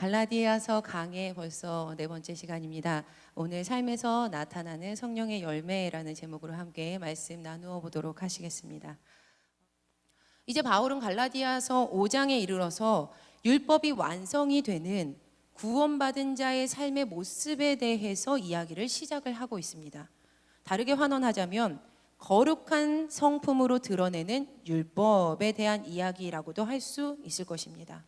갈라디아서 강의 벌써 네 번째 시간입니다. 오늘 삶에서 나타나는 성령의 열매라는 제목으로 함께 말씀 나누어 보도록 하시겠습니다. 이제 바울은 갈라디아서 5장에 이르러서 율법이 완성이 되는 구원받은 자의 삶의 모습에 대해서 이야기를 시작을 하고 있습니다. 다르게 환원하자면 거룩한 성품으로 드러내는 율법에 대한 이야기라고도 할 수 있을 것입니다.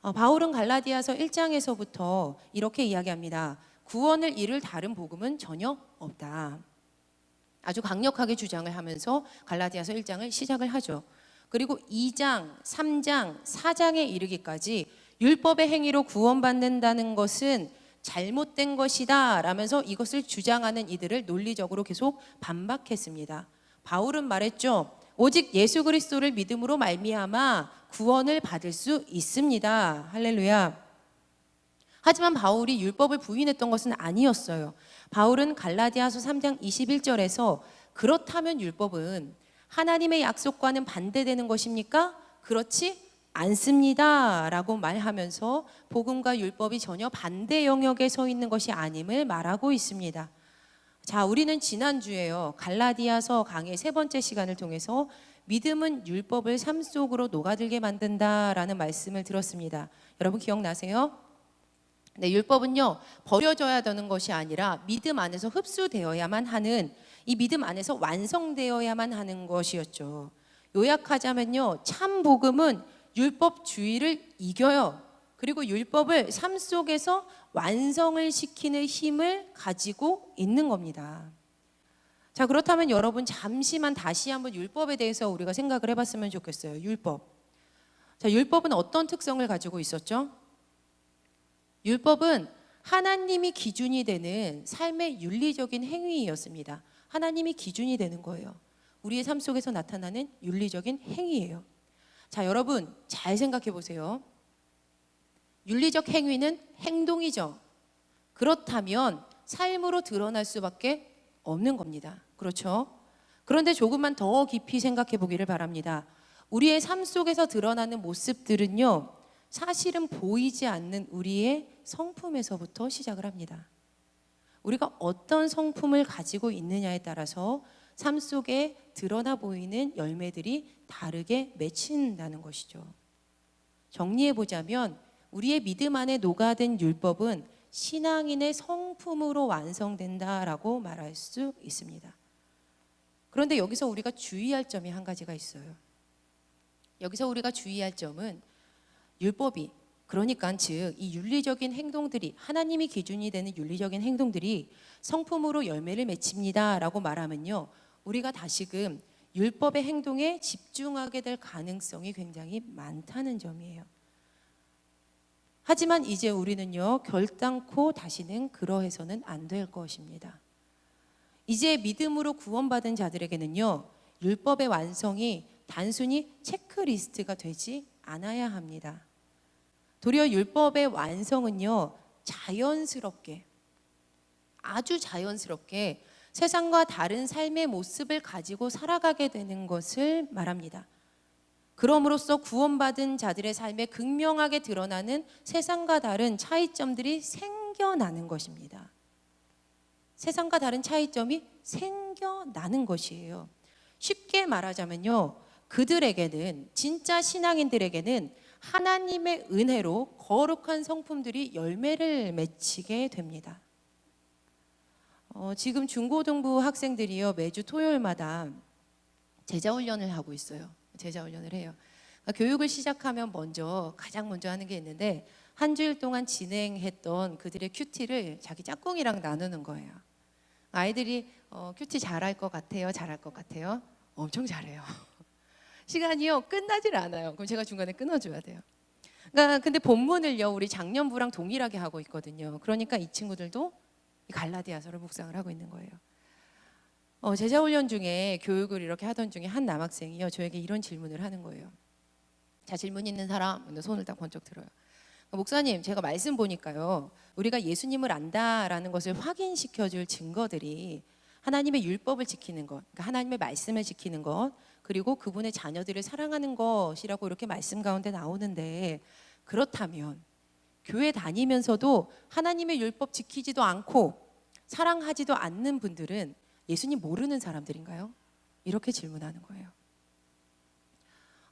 어, 바울은 갈라디아서 1장에서부터 이렇게 이야기합니다. 구원을 이룰 다른 복음은 전혀 없다. 아주 강력하게 주장을 하면서 갈라디아서 1장을 시작을 하죠. 그리고 2장, 3장, 4장에 이르기까지 율법의 행위로 구원받는다는 것은 잘못된 것이다 라면서 이것을 주장하는 이들을 논리적으로 계속 반박했습니다. 바울은 말했죠. 오직 예수 그리스도를 믿음으로 말미암아 구원을 받을 수 있습니다. 할렐루야. 하지만 바울이 율법을 부인했던 것은 아니었어요. 바울은 갈라디아서 3장 21절에서 그렇다면 율법은 하나님의 약속과는 반대되는 것입니까? 그렇지 않습니다. 라고 말하면서 복음과 율법이 전혀 반대 영역에 서 있는 것이 아님을 말하고 있습니다. 자, 우리는 지난주에요. 갈라디아서 강의 세 번째 시간을 통해서 믿음은 율법을 삶 속으로 녹아들게 만든다라는 말씀을 들었습니다. 여러분 기억나세요? 네, 율법은요, 버려져야 되는 것이 아니라 믿음 안에서 흡수되어야만 하는 이 믿음 안에서 완성되어야만 하는 것이었죠. 요약하자면요, 참 복음은 율법주의를 이겨요. 그리고 율법을 삶 속에서 완성을 시키는 힘을 가지고 있는 겁니다. 자, 그렇다면 여러분 잠시만 다시 한번 율법에 대해서 우리가 생각을 해봤으면 좋겠어요. 율법. 자, 율법은 어떤 특성을 가지고 있었죠? 율법은 하나님이 기준이 되는 삶의 윤리적인 행위였습니다. 하나님이 기준이 되는 거예요. 우리의 삶 속에서 나타나는 윤리적인 행위예요. 자, 여러분 잘 생각해 보세요. 윤리적 행위는 행동이죠. 그렇다면 삶으로 드러날 수밖에 없는 겁니다. 그렇죠? 그런데 조금만 더 깊이 생각해 보기를 바랍니다. 우리의 삶 속에서 드러나는 모습들은요, 사실은 보이지 않는 우리의 성품에서부터 시작을 합니다. 우리가 어떤 성품을 가지고 있느냐에 따라서 삶 속에 드러나 보이는 열매들이 다르게 맺힌다는 것이죠. 정리해 보자면 우리의 믿음 안에 녹아든 율법은 신앙인의 성품으로 완성된다라고 말할 수 있습니다. 그런데 여기서 우리가 주의할 점이 한 가지가 있어요. 여기서 우리가 주의할 점은 율법이 그러니까 즉 이 윤리적인 행동들이 하나님이 기준이 되는 윤리적인 행동들이 성품으로 열매를 맺힙니다라고 말하면요. 우리가 다시금 율법의 행동에 집중하게 될 가능성이 굉장히 많다는 점이에요. 하지만 이제 우리는요, 결단코 다시는 그러해서는 안 될 것입니다. 이제 믿음으로 구원받은 자들에게는요, 율법의 완성이 단순히 체크리스트가 되지 않아야 합니다. 도리어 율법의 완성은요, 자연스럽게, 아주 자연스럽게 세상과 다른 삶의 모습을 가지고 살아가게 되는 것을 말합니다. 그럼으로써 구원받은 자들의 삶에 극명하게 드러나는 세상과 다른 차이점들이 생겨나는 것입니다. 세상과 다른 차이점이 생겨나는 것이에요. 쉽게 말하자면요. 그들에게는, 진짜 신앙인들에게는 하나님의 은혜로 거룩한 성품들이 열매를 맺히게 됩니다. 어, 지금 중고등부 학생들이요 매주 토요일마다 제자 훈련을 하고 있어요. 제자 훈련을 해요. 그러니까 교육을 시작하면 먼저 가장 먼저 하는 게 있는데 한 주일 동안 진행했던 그들의 큐티를 자기 짝꿍이랑 나누는 거예요. 아이들이 어, 큐티 잘할 것 같아요, 잘할 것 같아요. 엄청 잘해요. 시간이요 끝나질 않아요. 그럼 제가 중간에 끊어줘야 돼요. 그러니까 근데 본문을요 우리 작년부랑 동일하게 하고 있거든요. 그러니까 이 친구들도 이 갈라디아서를 묵상을 하고 있는 거예요. 어, 제자 훈련 중에 교육을 이렇게 하던 중에 한 남학생이요 저에게 이런 질문을 하는 거예요. 자 질문 있는 사람 손을 딱 번쩍 들어요. 목사님 제가 말씀 보니까요 우리가 예수님을 안다라는 것을 확인시켜줄 증거들이 하나님의 율법을 지키는 것, 그러니까 하나님의 말씀을 지키는 것, 그리고 그분의 자녀들을 사랑하는 것이라고 이렇게 말씀 가운데 나오는데 그렇다면 교회 다니면서도 하나님의 율법 지키지도 않고 사랑하지도 않는 분들은 예수님 모르는 사람들인가요? 이렇게 질문하는 거예요.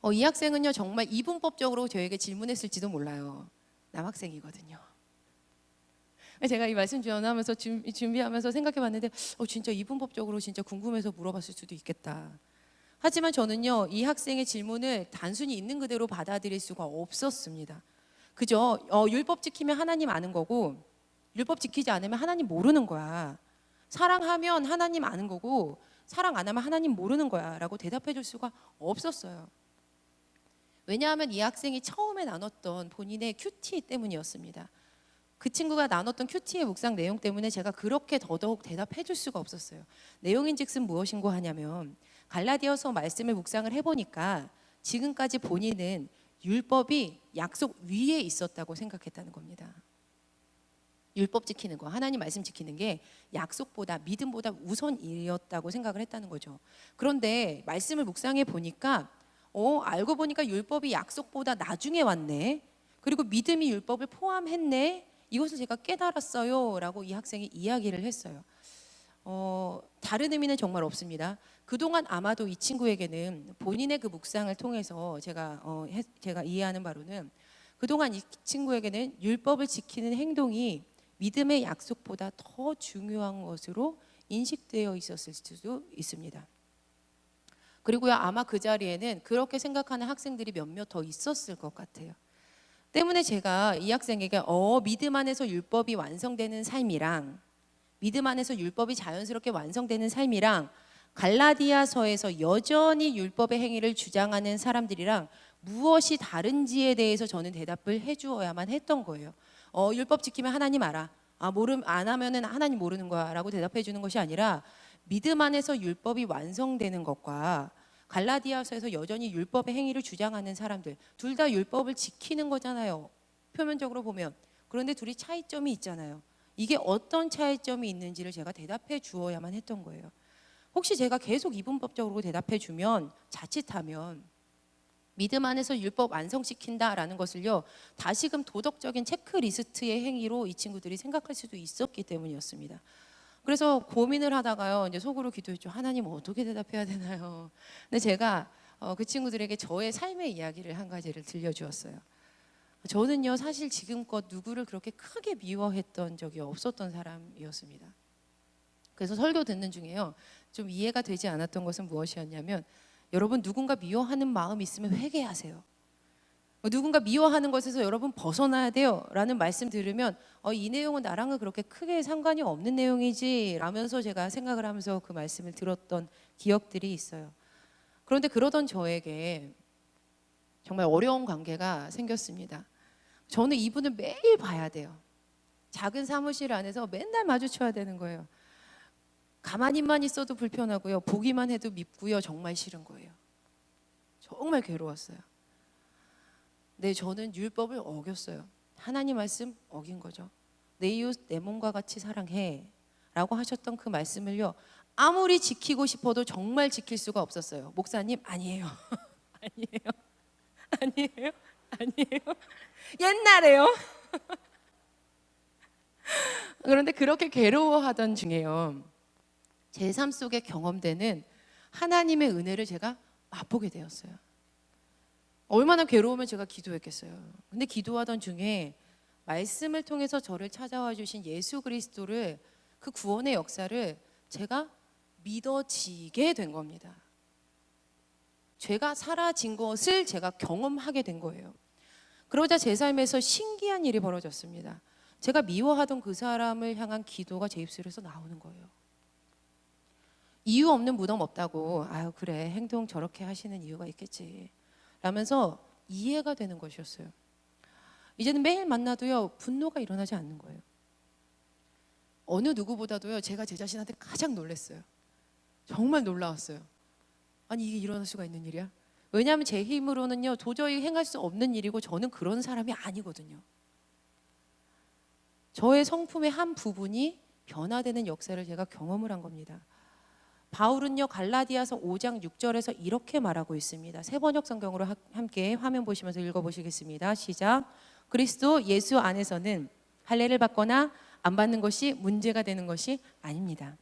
어, 이 학생은요 정말 이분법적으로 저에게 질문했을지도 몰라요. 남학생이거든요. 제가 이 말씀 전하면서 준비, 준비하면서 생각해봤는데 어, 진짜 이분법적으로 진짜 궁금해서 물어봤을 수도 있겠다. 하지만 저는요 이 학생의 질문을 단순히 있는 그대로 받아들일 수가 없었습니다. 그죠? 어, 율법 지키면 하나님 아는 거고 율법 지키지 않으면 하나님 모르는 거야. 사랑하면 하나님 아는 거고 사랑 안 하면 하나님 모르는 거야 라고 대답해 줄 수가 없었어요. 왜냐하면 이 학생이 처음에 나눴던 본인의 큐티 때문이었습니다. 그 친구가 나눴던 큐티의 묵상 내용 때문에 제가 그렇게 더더욱 대답해 줄 수가 없었어요. 내용인즉슨 무엇인고 하냐면 갈라디아서 말씀을 묵상을 해보니까 지금까지 본인은 율법이 약속 위에 있었다고 생각했다는 겁니다. 율법 지키는 거, 하나님 말씀 지키는 게 약속보다 믿음보다 우선이었다고 생각을 했다는 거죠. 그런데 말씀을 묵상해 보니까 어, 알고 보니까 율법이 약속보다 나중에 왔네. 그리고 믿음이 율법을 포함했네. 이것을 제가 깨달았어요라고 이 학생이 이야기를 했어요. 어, 다른 의미는 정말 없습니다. 그동안 아마도 이 친구에게는 본인의 그 묵상을 통해서 제가 어, 해- 제가 이해하는 바로는 그동안 이 친구에게는 율법을 지키는 행동이 믿음의 약속보다 더 중요한 것으로 인식되어 있었을 수도 있습니다. 그리고요 아마 그 자리에는 그렇게 생각하는 학생들이 몇몇 더 있었을 것 같아요. 때문에 제가 이 학생에게 어 믿음 안에서 율법이 완성되는 삶이랑 믿음 안에서 율법이 자연스럽게 완성되는 삶이랑 갈라디아서에서 여전히 율법의 행위를 주장하는 사람들이랑 무엇이 다른지에 대해서 저는 대답을 해주어야만 했던 거예요. 어, 율법 지키면 하나님 알아. 아, 모름 안 하면은 하나님 모르는 거야라고 대답해 주는 것이 아니라 믿음 안에서 율법이 완성되는 것과 갈라디아서에서 여전히 율법의 행위를 주장하는 사람들 둘 다 율법을 지키는 거잖아요. 표면적으로 보면 그런데 둘이 차이점이 있잖아요. 이게 어떤 차이점이 있는지를 제가 대답해 주어야만 했던 거예요. 혹시 제가 계속 이분법적으로 대답해 주면 자칫하면 믿음 안에서 율법 완성시킨다라는 것을요 다시금 도덕적인 체크리스트의 행위로 이 친구들이 생각할 수도 있었기 때문이었습니다. 그래서 고민을 하다가요 이제 속으로 기도했죠 하나님 어떻게 대답해야 되나요? 근데 제가 어, 그 친구들에게 저의 삶의 이야기를 한 가지를 들려주었어요. 저는요 사실 지금껏 누구를 그렇게 크게 미워했던 적이 없었던 사람이었습니다. 그래서 설교 듣는 중에요 좀 이해가 되지 않았던 것은 무엇이었냐면 여러분 누군가 미워하는 마음 있으면 회개하세요. 어, 누군가 미워하는 것에서 여러분 벗어나야 돼요 라는 말씀 들으면 어, 이 내용은 나랑은 그렇게 크게 상관이 없는 내용이지 라면서 제가 생각을 하면서 그 말씀을 들었던 기억들이 있어요. 그런데 그러던 저에게 정말 어려운 관계가 생겼습니다. 저는 이분을 매일 봐야 돼요. 작은 사무실 안에서 맨날 마주쳐야 되는 거예요. 가만히만 있어도 불편하고요. 보기만 해도 밉고요. 정말 싫은 거예요. 정말 괴로웠어요. 네, 저는 율법을 어겼어요. 하나님 말씀 어긴 거죠. 내 이웃 내 몸과 같이 사랑해. 라고 하셨던 그 말씀을요. 아무리 지키고 싶어도 정말 지킬 수가 없었어요. 목사님, 아니에요. 아니에요. 아니에요. 아니에요. 옛날에요. 그런데 그렇게 괴로워하던 중에요. 제 삶 속에 경험되는 하나님의 은혜를 제가 맛보게 되었어요. 얼마나 괴로우면 제가 기도했겠어요. 근데 기도하던 중에 말씀을 통해서 저를 찾아와 주신 예수 그리스도를 그 구원의 역사를 제가 믿어지게 된 겁니다. 죄가 사라진 것을 제가 경험하게 된 거예요. 그러자 제 삶에서 신기한 일이 벌어졌습니다. 제가 미워하던 그 사람을 향한 기도가 제 입술에서 나오는 거예요. 이유 없는 무덤 없다고. 아유 그래 행동 저렇게 하시는 이유가 있겠지. 라면서 이해가 되는 것이었어요. 이제는 매일 만나도요 분노가 일어나지 않는 거예요. 어느 누구보다도요 제가 제 자신한테 가장 놀랐어요. 정말 놀라웠어요. 아니 이게 일어날 수가 있는 일이야? 왜냐하면 제 힘으로는요 도저히 행할 수 없는 일이고 저는 그런 사람이 아니거든요. 저의 성품의 한 부분이 변화되는 역사를 제가 경험을 한 겁니다. 바울은요 갈라디아서 5장 6절에서 이렇게 말하고 있습니다. 새 번역 성경으로 하- 함께 화면 보시면서 읽어 보시겠습니다. 시작. 그리스도 예수 안에서는 할례를 받거나 안 받는 것이 문제가 되는 것이 아닙니다.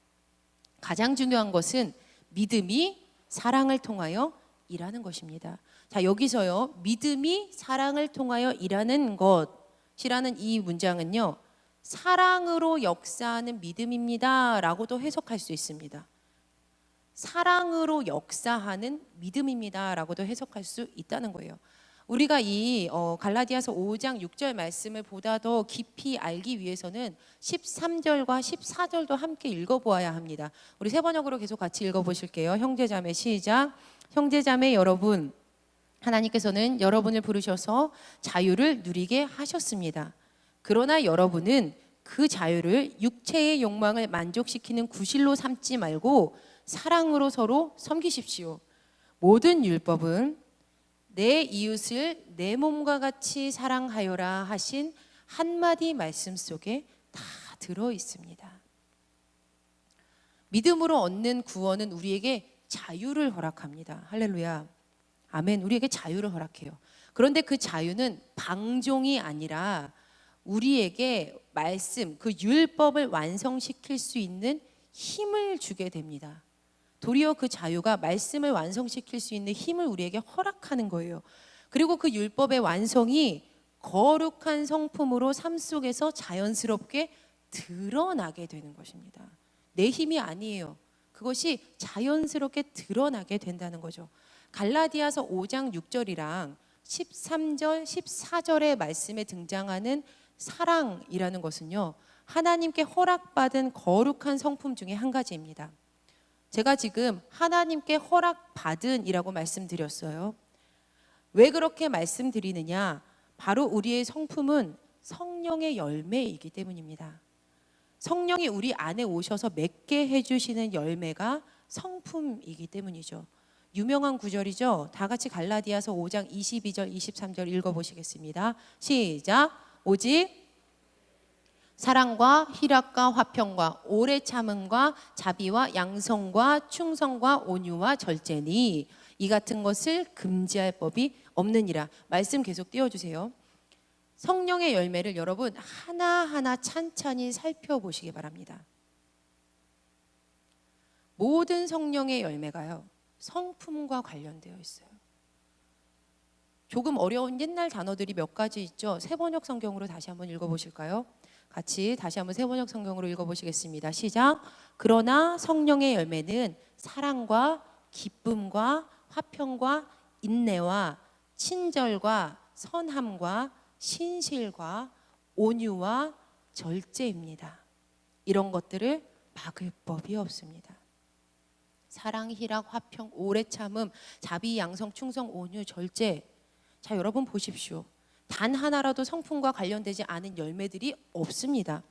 가장 중요한 것은 믿음이 사랑을 통하여 일하는 것입니다. 자, 여기서요. 믿음이 사랑을 통하여 일하는 것이라는 이 문장은요. 사랑으로 역사하는 믿음입니다라고도 해석할 수 있습니다. 사랑으로 역사하는 믿음입니다라고도 해석할 수 있다는 거예요. 우리가 이 어, 갈라디아서 5장 6절 말씀을 보다 더 깊이 알기 위해서는 13절과 14절도 함께 읽어보아야 합니다. 우리 세 번역으로 계속 같이 읽어보실게요. 형제자매 시작. 형제자매 여러분, 하나님께서는 여러분을 부르셔서 자유를 누리게 하셨습니다. 그러나 여러분은 그 자유를 육체의 욕망을 만족시키는 구실로 삼지 말고 사랑으로 서로 섬기십시오. 모든 율법은 내 이웃을 내 몸과 같이 사랑하여라 하신 한마디 말씀 속에 다 들어 있습니다. 믿음으로 얻는 구원은 우리에게 자유를 허락합니다. 할렐루야. 아멘. 우리에게 자유를 허락해요. 그런데 그 자유는 방종이 아니라 우리에게 말씀, 그 율법을 완성시킬 수 있는 힘을 주게 됩니다. 도리어 그 자유가 말씀을 완성시킬 수 있는 힘을 우리에게 허락하는 거예요. 그리고 그 율법의 완성이 거룩한 성품으로 삶 속에서 자연스럽게 드러나게 되는 것입니다. 내 힘이 아니에요. 그것이 자연스럽게 드러나게 된다는 거죠. 갈라디아서 5장 6절이랑 13절, 14절의 말씀에 등장하는 사랑이라는 것은요. 하나님께 허락받은 거룩한 성품 중에 한 가지입니다. 제가 지금 하나님께 허락받은이라고 말씀드렸어요. 왜 그렇게 말씀드리느냐? 바로 우리의 성품은 성령의 열매이기 때문입니다. 성령이 우리 안에 오셔서 맺게 해주시는 열매가 성품이기 때문이죠. 유명한 구절이죠. 다 같이 갈라디아서 5장 22절, 23절 읽어보시겠습니다. 시작. 오직 사랑과 희락과 화평과 오래 참음과 자비와 양성과 충성과 온유와 절제니 이 같은 것을 금지할 법이 없느니라. 말씀 계속 띄워 주세요. 성령의 열매를 여러분 하나하나 찬찬히 살펴보시기 바랍니다. 모든 성령의 열매가요. 성품과 관련되어 있어요. 조금 어려운 옛날 단어들이 몇 가지 있죠. 세번역 성경으로 다시 한번 읽어 보실까요? 같이 다시 한번 세번역 성경으로 읽어 보시겠습니다. 시작. 그러나 성령의 열매는 사랑과 기쁨과 화평과 인내와 친절과 선함과 신실과 온유와 절제입니다. 이런 것들을 막을 법이 없습니다. 사랑, 희락, 화평, 오래 참음, 자비, 양성, 충성, 온유, 절제. 자, 여러분 보십시오. 단 하나라도 성품과 관련되지 않은 열매들이 없습니다.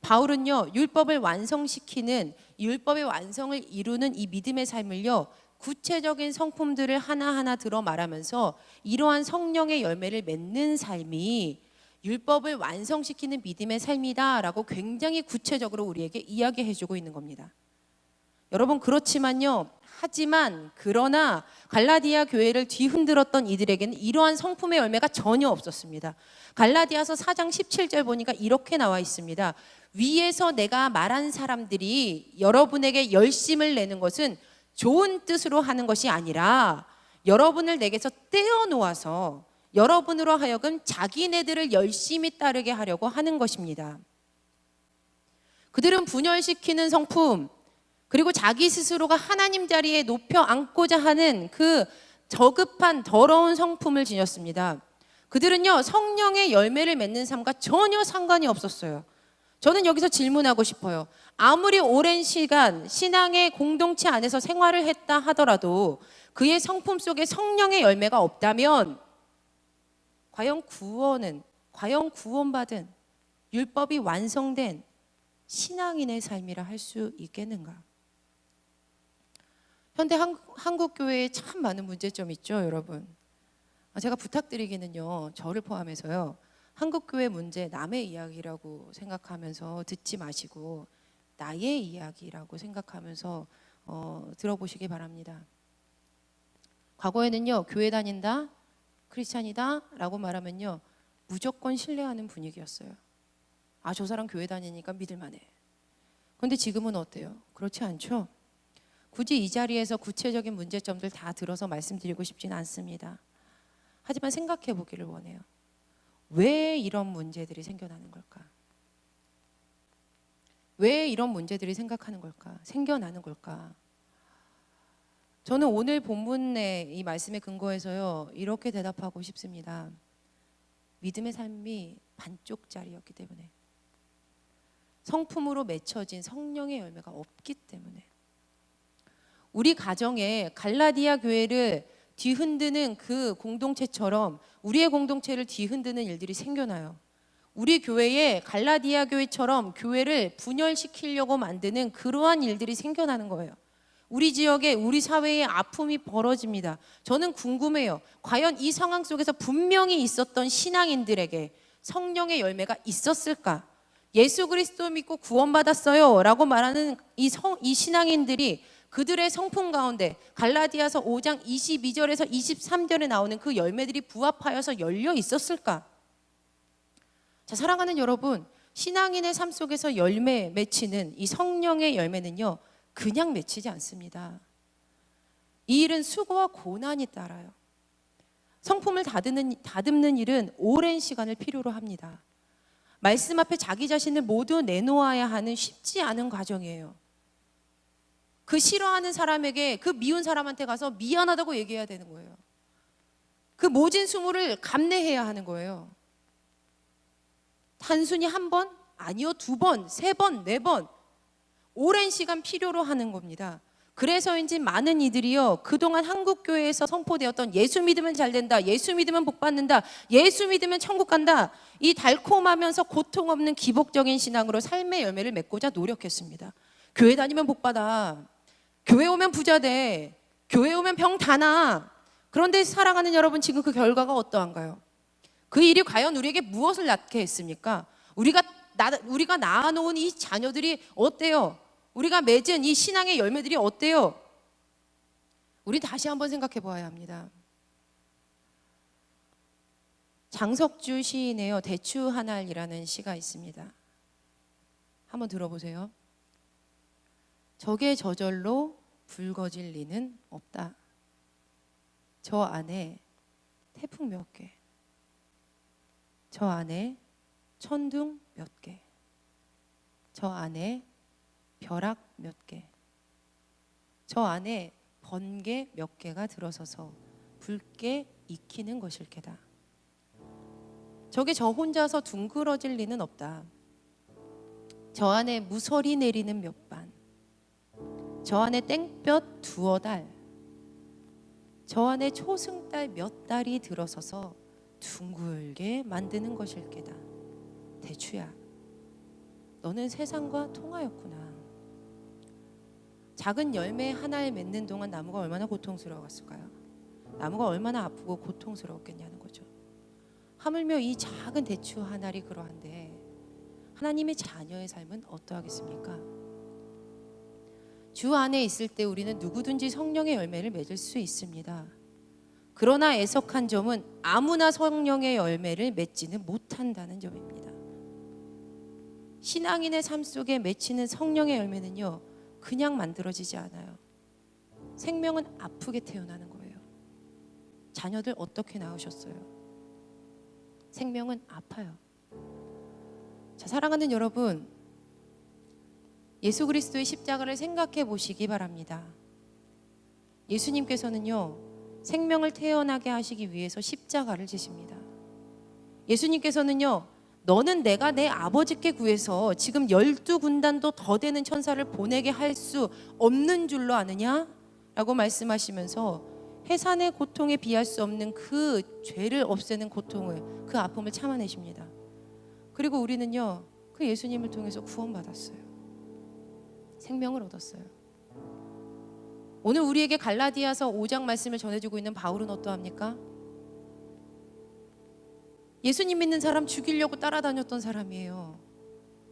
바울은요, 율법을 완성시키는 율법의 완성을 이루는 이 믿음의 삶을요, 구체적인 성품들을 하나하나 들어 말하면서 이러한 성령의 열매를 맺는 삶이 율법을 완성시키는 믿음의 삶이다라고 굉장히 구체적으로 우리에게 이야기해 주고 있는 겁니다. 여러분 그렇지만요. 하지만 그러나 갈라디아 교회를 뒤흔들었던 이들에게는 이러한 성품의 열매가 전혀 없었습니다. 갈라디아서 4장 17절 보니까 이렇게 나와 있습니다. 위에서 내가 말한 사람들이 여러분에게 열심을 내는 것은 좋은 뜻으로 하는 것이 아니라 여러분을 내게서 떼어 놓아서 여러분으로 하여금 자기네들을 열심히 따르게 하려고 하는 것입니다. 그들은 분열시키는 성품, 그리고 자기 스스로가 하나님 자리에 높여 앉고자 하는 그 저급한 더러운 성품을 지녔습니다. 그들은요, 성령의 열매를 맺는 삶과 전혀 상관이 없었어요. 저는 여기서 질문하고 싶어요. 아무리 오랜 시간 신앙의 공동체 안에서 생활을 했다 하더라도 그의 성품 속에 성령의 열매가 없다면 과연 구원은 과연 구원받은 율법이 완성된 신앙인의 삶이라 할 수 있겠는가? 현대 한국, 교회에 참 많은 문제점이 있죠, 여러분. 아, 제가 부탁드리기는요, 저를 포함해서요, 한국 교회 문제 남의 이야기라고 생각하면서 듣지 마시고 나의 이야기라고 생각하면서 어, 들어보시기 바랍니다. 과거에는요, 교회 다닌다, 크리스찬이다라고 말하면요, 무조건 신뢰하는 분위기였어요. 아, 저 사람 교회 다니니까 믿을만해. 근데 지금은 어때요? 그렇지 않죠? 굳이 이 자리에서 구체적인 문제점들 다 들어서 말씀드리고 싶지는 않습니다. 하지만 생각해 보기를 원해요. 왜 이런 문제들이 생겨나는 걸까? 왜 이런 문제들이 생각하는 걸까? 생겨나는 걸까? 저는 오늘 본문의 이 말씀에 근거해서요 이렇게 대답하고 싶습니다. 믿음의 삶이 반쪽짜리였기 때문에 성품으로 맺혀진 성령의 열매가 없기 때문에 우리 가정에 갈라디아 교회를 뒤흔드는 그 공동체처럼 우리의 공동체를 뒤흔드는 일들이 생겨나요. 우리 교회에 갈라디아 교회처럼 교회를 분열시키려고 만드는 그러한 일들이 생겨나는 거예요. 우리 지역에 우리 사회에 아픔이 벌어집니다. 저는 궁금해요. 과연 이 상황 속에서 분명히 있었던 신앙인들에게 성령의 열매가 있었을까? 예수 그리스도 믿고 구원받았어요라고 말하는 이, 성, 이 신앙인들이 그들의 성품 가운데 갈라디아서 5장 22절에서 23절에 나오는 그 열매들이 부합하여서 열려 있었을까? 자, 사랑하는 여러분, 신앙인의 삶 속에서 열매 맺히는 이 성령의 열매는요, 그냥 맺히지 않습니다. 이 일은 수고와 고난이 따라요. 성품을 다듬는, 다듬는 일은 오랜 시간을 필요로 합니다. 말씀 앞에 자기 자신을 모두 내놓아야 하는 쉽지 않은 과정이에요. 그 싫어하는 사람에게 그 미운 사람한테 가서 미안하다고 얘기해야 되는 거예요. 그 모진 수모를 감내해야 하는 거예요. 단순히 한 번, 아니요, 두 번, 세 번, 네 번, 오랜 시간 필요로 하는 겁니다. 그래서인지 많은 이들이요, 그동안 한국교회에서 선포되었던 예수 믿으면 잘 된다, 예수 믿으면 복 받는다, 예수 믿으면 천국 간다, 이 달콤하면서 고통 없는 기복적인 신앙으로 삶의 열매를 맺고자 노력했습니다. 교회 다니면 복 받아. 교회 오면 부자 돼. 교회 오면 병 다 나. 그런데 사랑하는 여러분, 지금 그 결과가 어떠한가요? 그 일이 과연 우리에게 무엇을 낳게 했습니까? 우리가 나, 우리가 낳아놓은 이 자녀들이 어때요? 우리가 맺은 이 신앙의 열매들이 어때요? 우리 다시 한번 생각해 보아야 합니다. 장석주 시인의요 대추 하날이라는 시가 있습니다. 한번 들어보세요. 적의 저절로 붉어질 리는 없다. 저 안에 태풍 몇 개, 저 안에 천둥 몇 개, 저 안에 벼락 몇 개, 저 안에 번개 몇 개가 들어서서 붉게 익히는 것일 게다. 저게 저 혼자서 둥그러질 리는 없다. 저 안에 무설이 내리는 몇 반, 저 안에 땡볕 두어 달, 저 안에 초승달 몇 달이 들어서서 둥글게 만드는 것일 게다. 대추야, 너는 세상과 통하였구나. 작은 열매 하나에 맺는 동안 나무가 얼마나 고통스러웠을까요? 나무가 얼마나 아프고 고통스러웠겠냐는 거죠. 하물며 이 작은 대추 하나리 그러한데 하나님의 자녀의 삶은 어떠하겠습니까? 주 안에 있을 때 우리는 누구든지 성령의 열매를 맺을 수 있습니다. 그러나 애석한 점은 아무나 성령의 열매를 맺지는 못한다는 점입니다. 신앙인의 삶 속에 맺히는 성령의 열매는요, 그냥 만들어지지 않아요. 생명은 아프게 태어나는 거예요. 자녀들 어떻게 낳으셨어요? 생명은 아파요. 자, 사랑하는 여러분, 예수 그리스도의 십자가를 생각해 보시기 바랍니다. 예수님께서는요, 생명을 태어나게 하시기 위해서 십자가를 지십니다. 예수님께서는요, 너는 내가 내 아버지께 구해서 지금 열두 군단도 더 되는 천사를 보내게 할 수 없는 줄로 아느냐? 라고 말씀하시면서 해산의 고통에 비할 수 없는 그 죄를 없애는 고통을, 그 아픔을 참아내십니다. 그리고 우리는요, 그 예수님을 통해서 구원받았어요. 생명을 얻었어요. 오늘 우리에게 갈라디아서 5장 말씀을 전해주고 있는 바울은 어떠합니까? 예수님 믿는 사람 죽이려고 따라다녔던 사람이에요.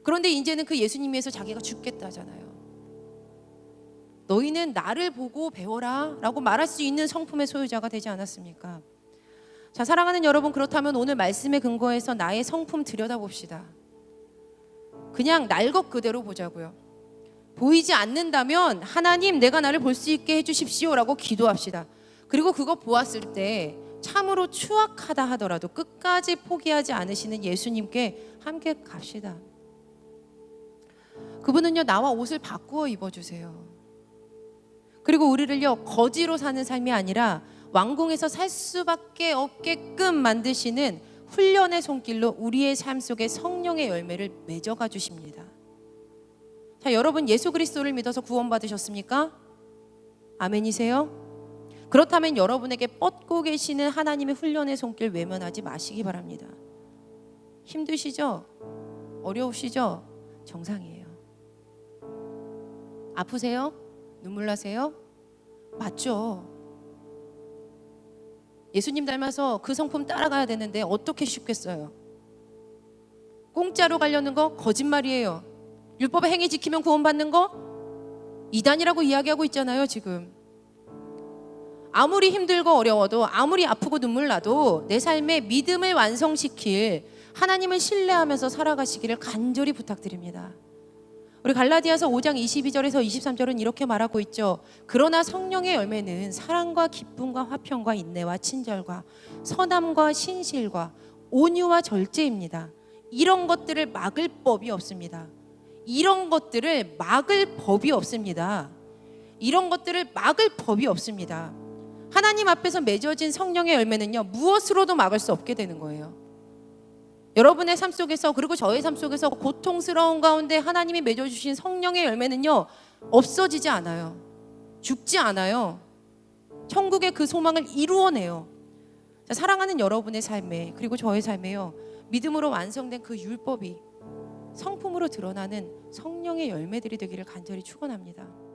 그런데 이제는 그 예수님 위해서 자기가 죽겠다 하잖아요. 너희는 나를 보고 배워라 라고 말할 수 있는 성품의 소유자가 되지 않았습니까? 자, 사랑하는 여러분 그렇다면 오늘 말씀에 근거해서 나의 성품 들여다봅시다. 그냥 날 것 그대로 보자고요. 보이지 않는다면 하나님 내가 나를 볼 수 있게 해주십시오라고 기도합시다. 그리고 그거 보았을 때 참으로 추악하다 하더라도 끝까지 포기하지 않으시는 예수님께 함께 갑시다. 그분은요 나와 옷을 바꾸어 입어주세요. 그리고 우리를요 거지로 사는 삶이 아니라 왕궁에서 살 수밖에 없게끔 만드시는 훈련의 손길로 우리의 삶 속에 성령의 열매를 맺어가 주십니다. 자, 여러분 예수 그리스도를 믿어서 구원받으셨습니까? 아멘이세요? 그렇다면 여러분에게 뻗고 계시는 하나님의 훈련의 손길 외면하지 마시기 바랍니다. 힘드시죠? 어려우시죠? 정상이에요. 아프세요? 눈물 나세요? 맞죠? 예수님 닮아서 그 성품 따라가야 되는데 어떻게 쉽겠어요? 공짜로 가려는 거 거짓말이에요. 율법의 행위 지키면 구원받는 거 이단이라고 이야기하고 있잖아요, 지금. 아무리 힘들고 어려워도 아무리 아프고 눈물 나도 내 삶에 믿음을 완성시킬 하나님을 신뢰하면서 살아가시기를 간절히 부탁드립니다. 우리 갈라디아서 5장 22절에서 23절은 이렇게 말하고 있죠. 그러나 성령의 열매는 사랑과 기쁨과 화평과 인내와 친절과 선함과 신실과 온유와 절제입니다. 이런 것들을 막을 법이 없습니다. 이런 것들을 막을 법이 없습니다. 이런 것들을 막을 법이 없습니다. 하나님 앞에서 맺어진 성령의 열매는요, 무엇으로도 막을 수 없게 되는 거예요. 여러분의 삶 속에서 그리고 저의 삶 속에서 고통스러운 가운데 하나님이 맺어주신 성령의 열매는요 없어지지 않아요. 죽지 않아요. 천국의 그 소망을 이루어내요. 자, 사랑하는 여러분의 삶에 그리고 저의 삶에요 믿음으로 완성된 그 율법이 성품으로 드러나는 성령의 열매들이 되기를 간절히 축원합니다.